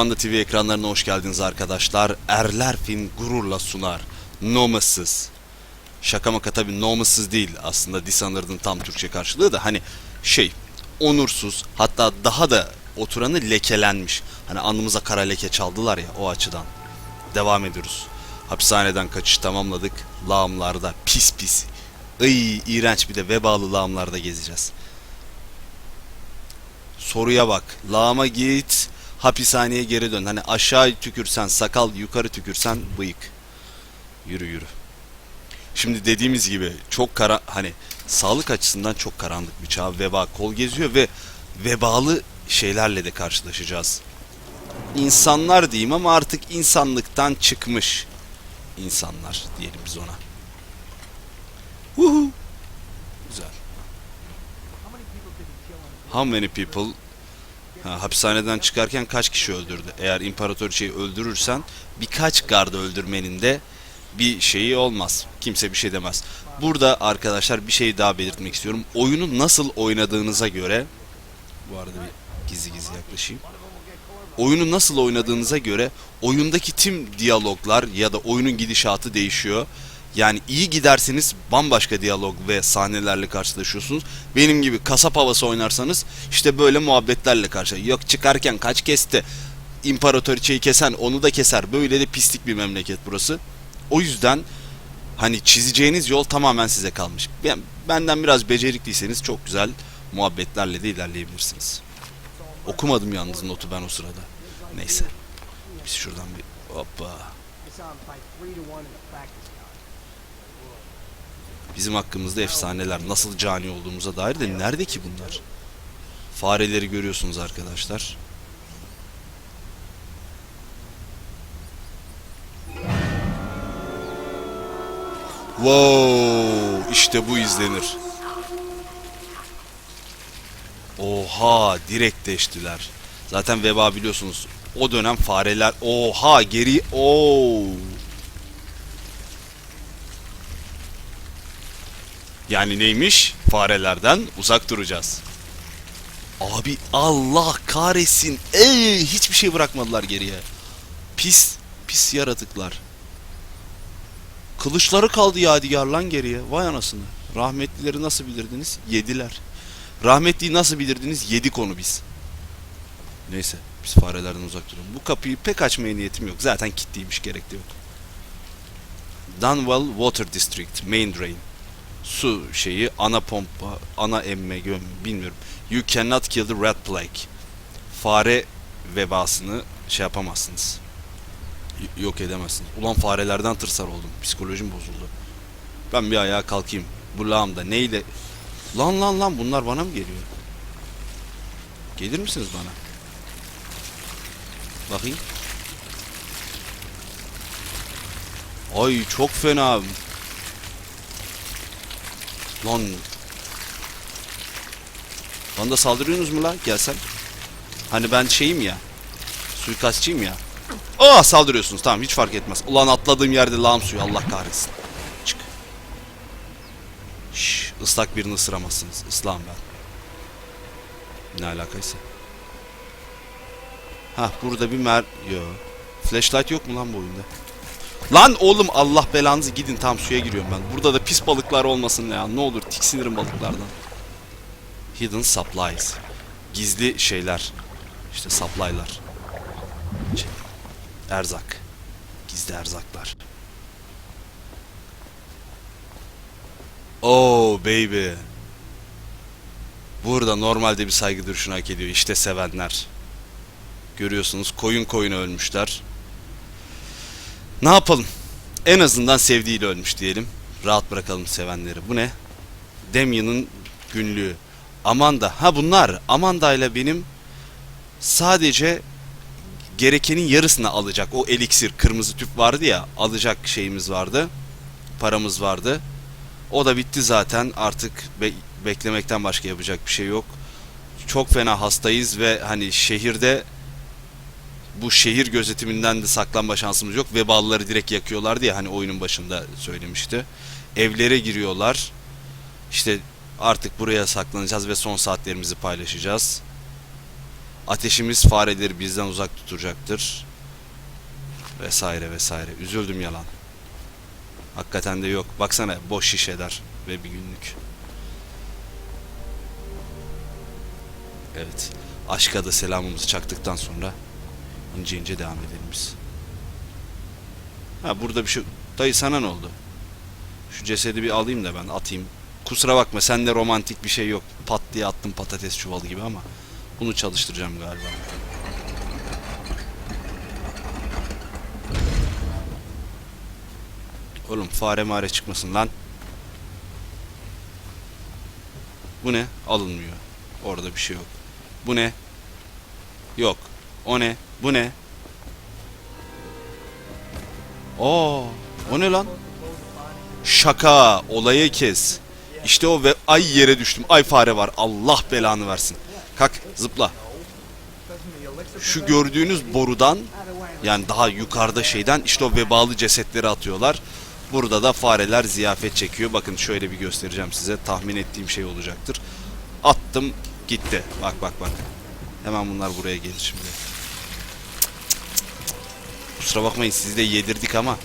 Anda TV ekranlarına hoş geldiniz arkadaşlar. Erler film gururla sunar. Nomasız. Şaka maka tabi nomasız değil. Aslında Dishonored'ın tam Türkçe karşılığı da hani şey onursuz hatta daha da oturanı lekelenmiş. Hani alnımıza kara leke çaldılar ya o açıdan. Devam ediyoruz. Hapishaneden kaçış tamamladık. Lağımlarda pis pis. Iy iğrenç bir de vebalı lağımlarda gezeceğiz. Soruya bak. Lağıma git. Hapishaneye geri dön. Hani aşağı tükürsen sakal, yukarı tükürsen bıyık. Yürü yürü. Şimdi dediğimiz gibi çok kara hani sağlık açısından çok karanlık bir çağ. Veba kol geziyor ve vebalı şeylerle de karşılaşacağız. İnsanlar diyeyim ama artık insanlıktan çıkmış insanlar diyelim biz ona. Woohoo. Güzel. How many people ha, hapishaneden çıkarken kaç kişi öldürdü? Eğer imparatoriçeyi öldürürsen birkaç gardı öldürmenin de bir şeyi olmaz. Kimse bir şey demez. Burada arkadaşlar bir şey daha belirtmek istiyorum. Oyunu nasıl oynadığınıza göre bu arada bir gizli gizli yaklaşayım. Oyunu nasıl oynadığınıza göre oyundaki tüm diyaloglar ya da oyunun gidişatı değişiyor. Yani iyi giderseniz bambaşka diyalog ve sahnelerle karşılaşıyorsunuz. Benim gibi kasap havası oynarsanız işte böyle muhabbetlerle karşı. Yok çıkarken kaç kesti. İmparatoriçeyi kesen onu da keser. Böyle de pislik bir memleket burası. O yüzden hani çizeceğiniz yol tamamen size kalmış. Ben, benden biraz becerikliyseniz çok güzel muhabbetlerle de ilerleyebilirsiniz. Okumadım yalnız notu ben o sırada. Neyse. Biz şuradan bir hoppa. Bizim hakkımızda efsaneler nasıl cani olduğumuza dair de nerede ki bunlar? Fareleri görüyorsunuz arkadaşlar. Wow, işte bu izlenir. Oha, direkt deştiler. Zaten veba biliyorsunuz. O dönem fareler oha geri oo. Yani neymiş? Farelerden uzak duracağız. Abi Allah kahretsin. Ee, hiçbir şey bırakmadılar geriye. Pis, pis yaratıklar. Kılıçları kaldı yadigar lan geriye. Vay anasını. Rahmetlileri nasıl bilirdiniz? Yediler. Rahmetliyi nasıl bilirdiniz? Yedik onu biz. Neyse biz farelerden uzak duralım. Bu kapıyı pek açmaya niyetim yok. Zaten kilitliymiş gerek de yok. Dunwell Water District Main Drain. Su şeyi ana pompa, ana emme göm bilmiyorum. You cannot kill the rat plague. Fare vebasını şey yapamazsınız. Y- yok edemezsiniz. Ulan farelerden tırsar oldum. Psikolojim bozuldu. Ben bir ayağa kalkayım. Bu lağımda neyle... Lan lan lan bunlar bana mı geliyor? Gelir misiniz bana? Bakayım. Ay çok fena. Lan. Bana da saldırıyorsunuz mu la? Gelsen. Hani ben şeyim ya. Suikastçıyım ya. Aa saldırıyorsunuz. Tamam hiç fark etmez. Ulan atladığım yerde lağım suyu. Allah kahretsin. Çık. Şş, ıslak birini ısıramazsınız. Islağım ben. Ne alakaysa. Ha burada bir mer... Yo. Flashlight yok mu lan bu oyunda? Lan oğlum Allah belanızı gidin tam suya giriyorum ben. Burada da pis balıklar olmasın ya. Ne olur tiksinirim balıklardan. Hidden supplies. Gizli şeyler. İşte supply'lar. Şey, Erzak. Gizli erzaklar. Oh baby. Burada normalde bir saygı duruşunu hak ediyor. İşte sevenler. Görüyorsunuz koyun koyuna ölmüşler. Ne yapalım? En azından sevdiğiyle ölmüş diyelim. Rahat bırakalım sevenleri. Bu ne? Damien'ın günlüğü. Amanda. Ha bunlar. Amanda ile benim sadece gerekenin yarısını alacak. O eliksir kırmızı tüp vardı ya alacak şeyimiz vardı. Paramız vardı. O da bitti zaten. Artık be- beklemekten başka yapacak bir şey yok. Çok fena hastayız ve hani şehirde bu şehir gözetiminden de saklanma şansımız yok. Vebalıları direkt yakıyorlardı ya hani oyunun başında söylemişti. Evlere giriyorlar. İşte artık buraya saklanacağız ve son saatlerimizi paylaşacağız. Ateşimiz fareleri bizden uzak tutacaktır. Vesaire vesaire. Üzüldüm yalan. Hakikaten de yok. Baksana boş şişeler ve bir günlük. Evet. Aşka da selamımızı çaktıktan sonra ince ince devam edelim biz. Ha burada bir şey... Dayı sana ne oldu? Şu cesedi bir alayım da ben atayım. Kusura bakma sende romantik bir şey yok. Pat diye attım patates çuvalı gibi ama bunu çalıştıracağım galiba. Oğlum fare mare çıkmasın lan. Bu ne? Alınmıyor. Orada bir şey yok. Bu ne? Yok. O ne? Bu ne? Oo, o ne lan? Şaka, olayı kes. İşte o ve ay yere düştüm. Ay fare var. Allah belanı versin. Kalk, zıpla. Şu gördüğünüz borudan yani daha yukarıda şeyden işte o vebalı cesetleri atıyorlar. Burada da fareler ziyafet çekiyor. Bakın şöyle bir göstereceğim size. Tahmin ettiğim şey olacaktır. Attım gitti. Bak bak bak. Hemen bunlar buraya gelir şimdi. Kusura bakmayın sizi de yedirdik ama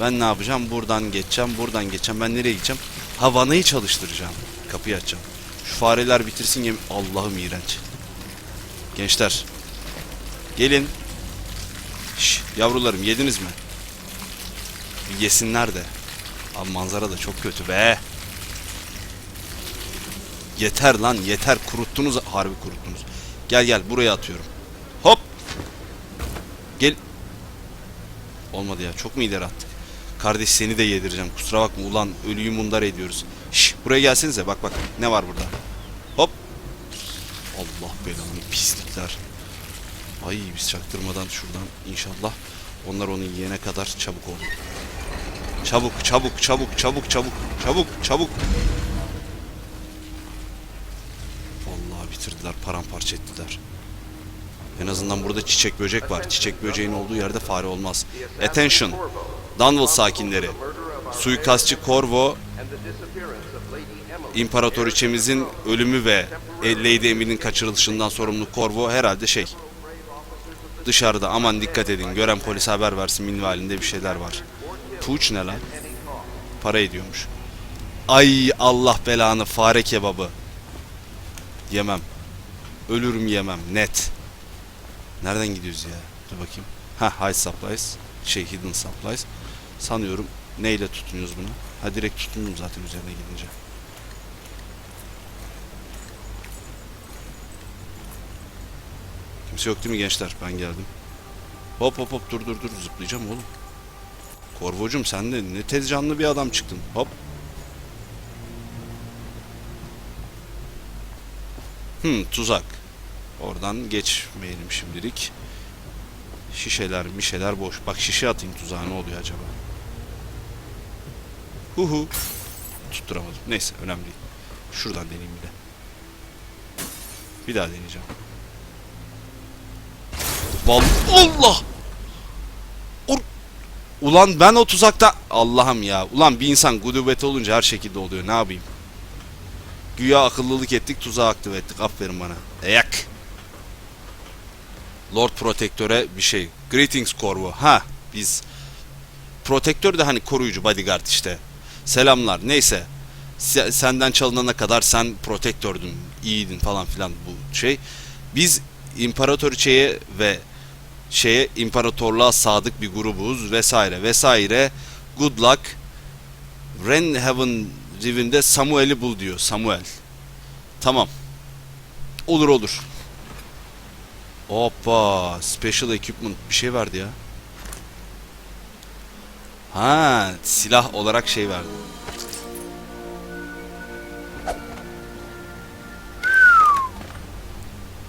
ben ne yapacağım? Buradan geçeceğim, buradan geçeceğim. Ben nereye gideceğim? Ha vanayı çalıştıracağım. Kapıyı açacağım. Şu fareler bitirsin yem... Allah'ım iğrenç. Gençler. Gelin. Şş, yavrularım yediniz mi? Bir yesinler de. Abi manzara da çok kötü be. Yeter lan yeter kuruttunuz harbi kuruttunuz. Gel gel buraya atıyorum. Hop. Gel. Olmadı ya çok mu ileri attık? Kardeş seni de yedireceğim kusura bakma ulan ölüyü mundar ediyoruz. Şş buraya gelsenize bak bak ne var burada. Hop. Allah belanı pislikler. Ay biz çaktırmadan şuradan inşallah onlar onu yiyene kadar çabuk olun. Çabuk çabuk çabuk çabuk çabuk çabuk çabuk. Vallahi bitirdiler paramparça ettiler. En azından burada çiçek böcek var. Çiçek böceğin olduğu yerde fare olmaz. Attention. Dunwall sakinleri. Suikastçı Corvo İmparatoriçemizin ölümü ve Lady Emily'nin kaçırılışından sorumlu Corvo herhalde şey dışarıda aman dikkat edin gören polis haber versin minvalinde bir şeyler var. Puç ne lan? Para ediyormuş. Ay Allah belanı fare kebabı. Yemem. Ölürüm yemem net. Nereden gidiyoruz ya? Dur bakayım. Ha High Supplies. Şey Hidden Supplies. Sanıyorum neyle tutunuyoruz bunu? Ha direkt tutundum zaten üzerine gidince. Kimse yok değil mi gençler? Ben geldim. Hop hop hop dur dur dur zıplayacağım oğlum. Korvocum sen de ne tez canlı bir adam çıktın. Hop. Hmm tuzak. Oradan geçmeyelim şimdilik. Şişeler mişeler boş. Bak şişe atayım tuzağa ne oluyor acaba? Hu hu. Tutturamadım. Neyse önemli değil. Şuradan deneyeyim bir de. Bir daha deneyeceğim. Vallahi Allah! Ur- Ulan ben o tuzakta Allah'ım ya. Ulan bir insan gudubeti olunca her şekilde oluyor. Ne yapayım? Güya akıllılık ettik, tuzağı aktive ettik. Aferin bana. Eyak. Lord Protector'e bir şey. Greetings Corvo. Ha, biz Protektör de hani koruyucu bodyguard işte. Selamlar. Neyse. Se- senden çalınana kadar sen protektördün, iyiydin falan filan bu şey. Biz imparatoriçeye ve şeye imparatorluğa sadık bir grubuz vesaire vesaire. Good luck. Renhaven Riven'de Samuel'i bul diyor. Samuel. Tamam. Olur olur. Hoppa. Special equipment bir şey verdi ya. Ha, silah olarak şey verdi.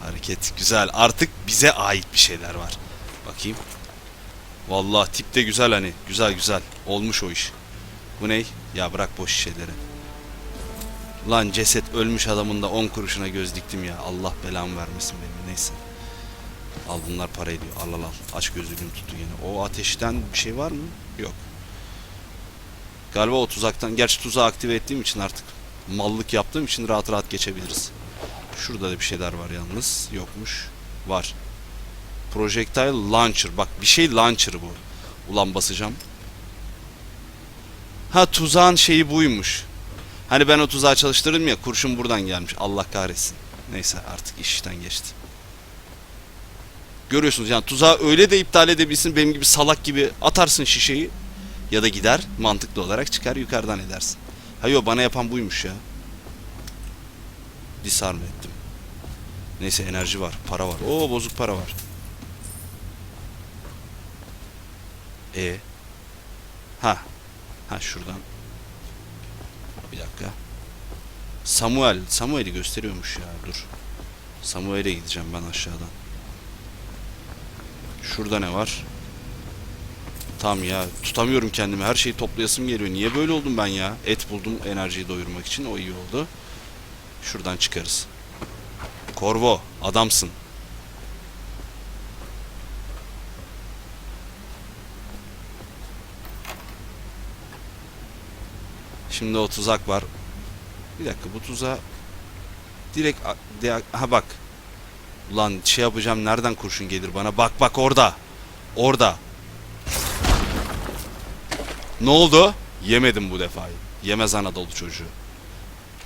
Hareket güzel. Artık bize ait bir şeyler var. Bakayım. Vallahi tip de güzel hani. Güzel güzel. Olmuş o iş. Bu ne? Ya bırak boş şeyleri. Lan ceset ölmüş adamın da 10 kuruşuna göz diktim ya. Allah belamı vermesin benim. Neyse. Al bunlar para ediyor. Al al al. Aç gözlüğünü tuttu yine. O ateşten bir şey var mı? Yok. Galiba o tuzaktan. Gerçi tuzağı aktive ettiğim için artık mallık yaptığım için rahat rahat geçebiliriz. Şurada da bir şeyler var yalnız. Yokmuş. Var. Projectile launcher. Bak bir şey launcher bu. Ulan basacağım. Ha tuzağın şeyi buymuş. Hani ben o tuzağı çalıştırdım ya kurşun buradan gelmiş. Allah kahretsin. Neyse artık iş işten geçti. Görüyorsunuz yani tuzağı öyle de iptal edebilsin benim gibi salak gibi atarsın şişeyi ya da gider mantıklı olarak çıkar yukarıdan edersin. Hayır bana yapan buymuş ya. Disarm ettim. Neyse enerji var, para var. Oo bozuk para var. E. Ha. Ha şuradan. Bir dakika. Samuel. Samuel'i gösteriyormuş ya. Dur. Samuel'e gideceğim ben aşağıdan. Şurada ne var? Tamam ya tutamıyorum kendimi. Her şeyi toplayasım geliyor. Niye böyle oldum ben ya? Et buldum enerjiyi doyurmak için. O iyi oldu. Şuradan çıkarız. Korvo adamsın. Şimdi o tuzak var. Bir dakika bu tuzağa direkt ha bak. Ulan şey yapacağım nereden kurşun gelir bana? Bak bak orada. Orada. Ne oldu? Yemedim bu defayı. Yemez Anadolu çocuğu.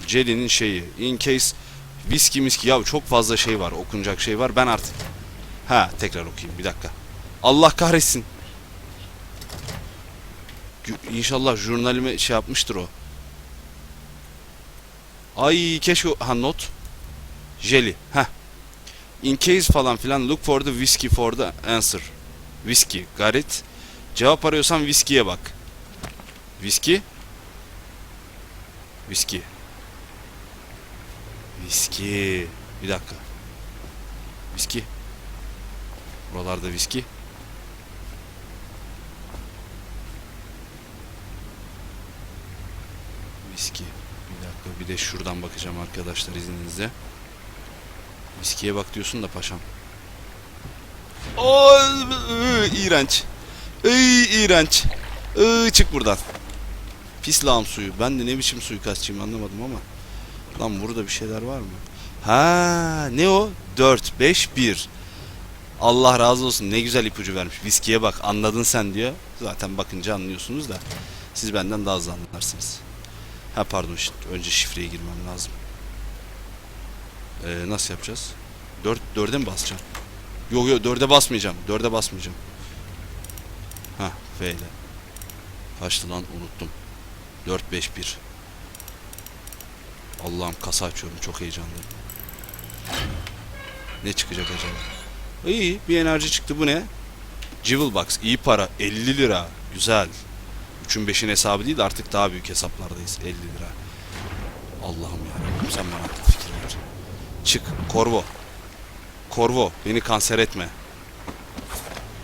Jelly'nin şeyi. In case viski miski ya çok fazla şey var. Okunacak şey var. Ben artık Ha tekrar okuyayım bir dakika. Allah kahretsin. İnşallah jurnalime şey yapmıştır o. Ay keşke ha not. Jelly. Ha. In case falan filan look for the whiskey for the answer. Whiskey. Got it. Cevap arıyorsan viskiye bak. Viski? Viski. Viski. Bir dakika. Viski. Buralarda viski. Viski. Bir dakika bir de şuradan bakacağım arkadaşlar izninizle. Viskiye bak diyorsun da paşam. Oo, ıı, iğrenç. Iy, iğrenç. Iy, çık buradan. Pis lağım suyu. Ben de ne biçim suikastçıyım anlamadım ama. Lan burada bir şeyler var mı? Ha, ne o? 4 5 1. Allah razı olsun. Ne güzel ipucu vermiş. Viskiye bak. Anladın sen diyor. Zaten bakınca anlıyorsunuz da. Siz benden daha hızlı anlarsınız. Ha pardon. şi- Önce şifreye girmem lazım. Ee, nasıl yapacağız? 4 4'e mi basacağım? Yok yok 4'e basmayacağım. 4'e basmayacağım. Ha F ile. Kaçtı lan unuttum. 4 5 1. Allah'ım kasa açıyorum çok heyecanlıyım. Ne çıkacak acaba? İyi bir enerji çıktı bu ne? Jewel Box iyi para 50 lira güzel. 3'ün 5'in hesabı değil de artık daha büyük hesaplardayız 50 lira. Allah'ım ya sen bana. Çık Korvo. Korvo beni kanser etme.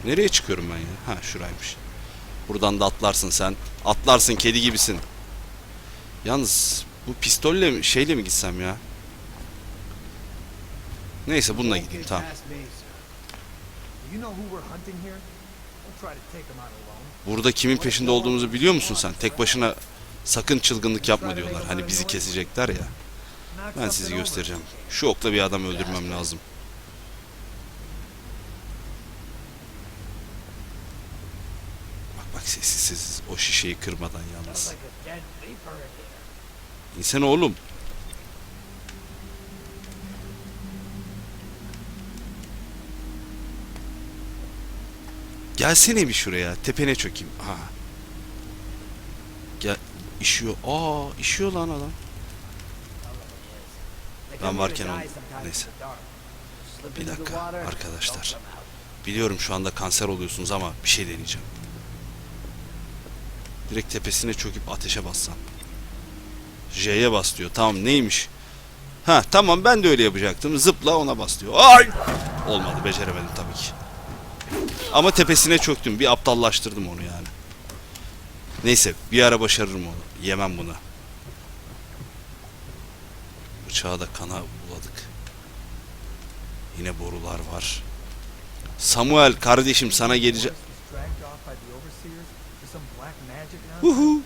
Nereye çıkıyorum ben ya? Ha şuraymış. Buradan da atlarsın sen. Atlarsın kedi gibisin. Yalnız bu pistolle mi şeyle mi gitsem ya? Neyse bununla gideyim tamam. Burada kimin peşinde olduğumuzu biliyor musun sen? Tek başına sakın çılgınlık yapma diyorlar. Hani bizi kesecekler ya. Ben sizi göstereceğim. Şu okla bir adam öldürmem lazım. Bak bak sessiz sessiz o şişeyi kırmadan yalnız. İnsan oğlum. Gelsene bir şuraya. Tepene çökeyim. Ha. Gel. İşiyor. Aa, işiyor lan adam. Ben varken ol- neyse. Bir dakika arkadaşlar. Biliyorum şu anda kanser oluyorsunuz ama bir şey deneyeceğim. Direkt tepesine çöküp ateşe bassam. J'ye bas diyor. Tamam neymiş? Ha tamam ben de öyle yapacaktım. Zıpla ona bas diyor. Ay! Olmadı beceremedim tabii ki. Ama tepesine çöktüm. Bir aptallaştırdım onu yani. Neyse bir ara başarırım onu. Yemem buna bıçağı kana buladık. Yine borular var. Samuel kardeşim sana geleceğim. Uhu.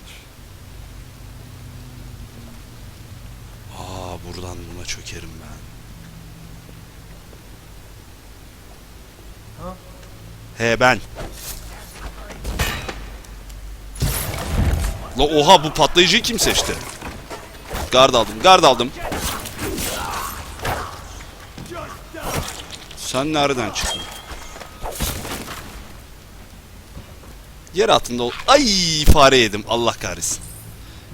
Aa buradan buna çökerim ben. Ha? He ben. La oha bu patlayıcıyı kim seçti? Gard aldım, gard aldım. Sen nereden çıktın? Yer altında ol. Ay fare yedim. Allah kahretsin.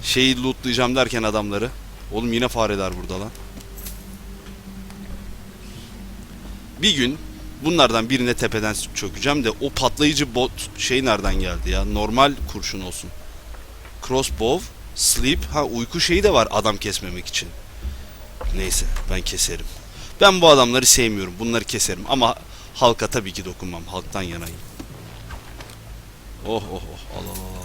Şeyi lootlayacağım derken adamları. Oğlum yine fareler burada lan. Bir gün bunlardan birine tepeden çökeceğim de o patlayıcı bot şey nereden geldi ya? Normal kurşun olsun. Crossbow, sleep, ha uyku şeyi de var adam kesmemek için. Neyse ben keserim. Ben bu adamları sevmiyorum. Bunları keserim ama halka tabii ki dokunmam. Halktan yanayım. Oh oh oh al al al.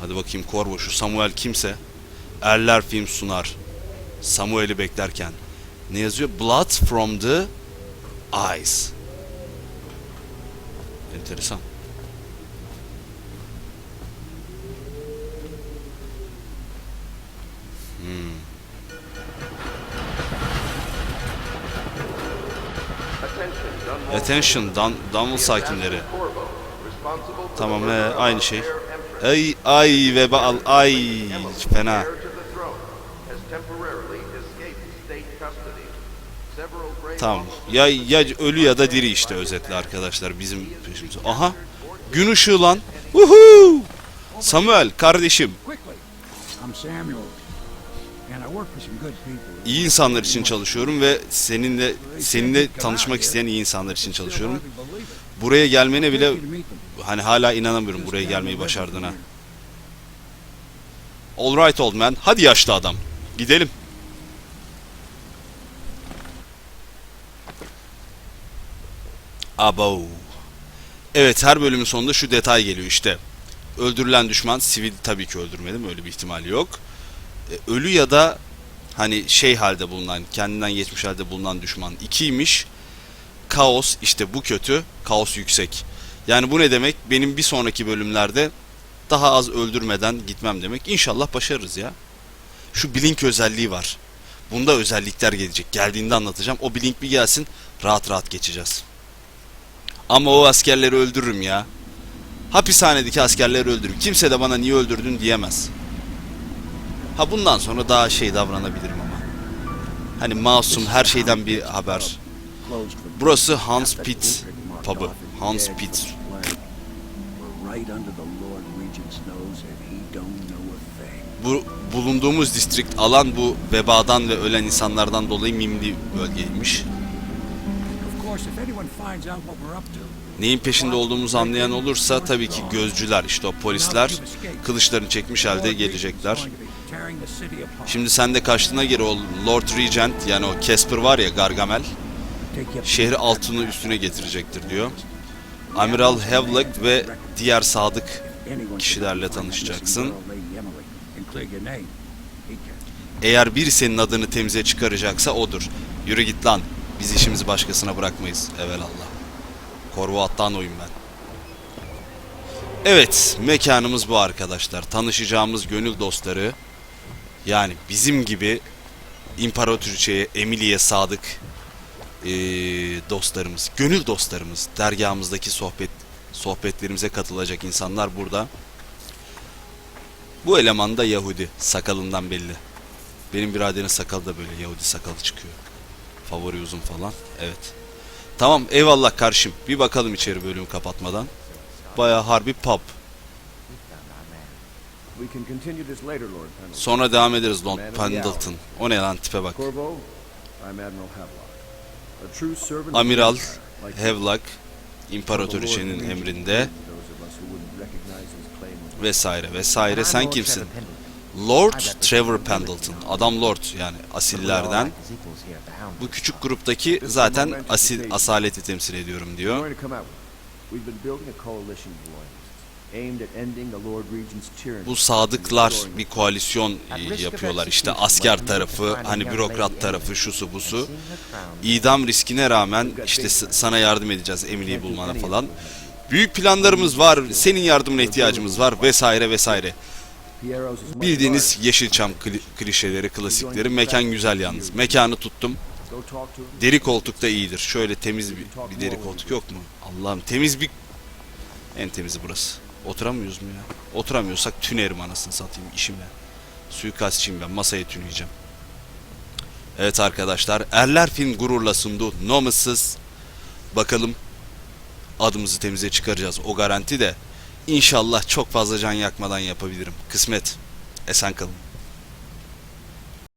Hadi bakayım Korvo şu Samuel kimse. Erler film sunar. Samuel'i beklerken. Ne yazıyor? Blood from the eyes. Enteresan. Attention, Dan Dunwall sakinleri. Tamam he, aynı şey. Ay ay vebal ay fena. Tamam. Ya ya ölü ya da diri işte özetle arkadaşlar bizim peşimize. Aha. Gün ışığı lan. Woohoo! Samuel kardeşim. I'm Samuel, İyi insanlar için çalışıyorum ve seninle seninle tanışmak isteyen iyi insanlar için çalışıyorum. Buraya gelmene bile hani hala inanamıyorum buraya gelmeyi başardığına. Alright old man. Hadi yaşlı adam. Gidelim. Abo. Evet her bölümün sonunda şu detay geliyor işte. Öldürülen düşman sivil tabii ki öldürmedim öyle bir ihtimal yok. E, ölü ya da hani şey halde bulunan kendinden geçmiş halde bulunan düşman ikiymiş. Kaos işte bu kötü, kaos yüksek. Yani bu ne demek? Benim bir sonraki bölümlerde daha az öldürmeden gitmem demek. İnşallah başarırız ya. Şu blink özelliği var. Bunda özellikler gelecek. Geldiğinde anlatacağım. O blink bir gelsin. Rahat rahat geçeceğiz. Ama o askerleri öldürürüm ya. Hapishanedeki askerleri öldürürüm. Kimse de bana niye öldürdün diyemez. Ha bundan sonra daha şey davranabilirim ama. Hani masum her şeyden bir haber. Burası Hans Pitt pub'ı. Hans Pitt. Bu bulunduğumuz distrikt alan bu vebadan ve ölen insanlardan dolayı mimli bölgeymiş. Neyin peşinde olduğumuzu anlayan olursa tabii ki gözcüler işte o polisler kılıçlarını çekmiş halde gelecekler. Şimdi sen de kaçtığına göre o Lord Regent yani o Casper var ya Gargamel şehri altını üstüne getirecektir diyor. Amiral Havelock ve diğer sadık kişilerle tanışacaksın. Eğer biri senin adını temize çıkaracaksa odur. Yürü git lan. Biz işimizi başkasına bırakmayız. Evelallah. Korvo attan oyun ben. Evet, mekanımız bu arkadaşlar. Tanışacağımız gönül dostları. Yani bizim gibi İmparatoriçe'ye, Emily'ye sadık eee, dostlarımız, gönül dostlarımız, dergahımızdaki sohbet sohbetlerimize katılacak insanlar burada. Bu eleman da Yahudi, sakalından belli. Benim biraderin sakalı da böyle Yahudi sakalı çıkıyor. Favori uzun falan. Evet. Tamam eyvallah karşım. Bir bakalım içeri bölümü kapatmadan. Baya harbi pub. We can continue this later, Lord Pendleton. Sonra devam ederiz Lord Pendleton. O ne lan tipe bak. Amiral. Havelock İmparatoriçenin emrinde vesaire vesaire. Sen kimsin? Lord Trevor Pendleton. Adam Lord yani asillerden. Bu küçük gruptaki zaten asil asaleti temsil ediyorum diyor. Bu sadıklar bir koalisyon yapıyorlar. İşte asker tarafı, hani bürokrat tarafı, şusu busu. İdam riskine rağmen işte sana yardım edeceğiz Emily'yi bulmana falan. Büyük planlarımız var, senin yardımına ihtiyacımız var vesaire vesaire. Bildiğiniz. Yeşilçam kli- klişeleri, klasikleri. Mekan güzel yalnız. Mekanı tuttum. Deri koltuk da iyidir. Şöyle temiz bir, bir deri koltuk yok mu? Allah'ım temiz bir... En temizi burası. Oturamıyoruz mu ya? Oturamıyorsak tünerim anasını satayım işimle. Suikastçıyım ben. Masayı tüneyeceğim. Evet arkadaşlar. Erler Film gururla sundu. Nomus'sız. Bakalım adımızı temize çıkaracağız. O garanti de. İnşallah çok fazla can yakmadan yapabilirim. Kısmet. Esen kalın.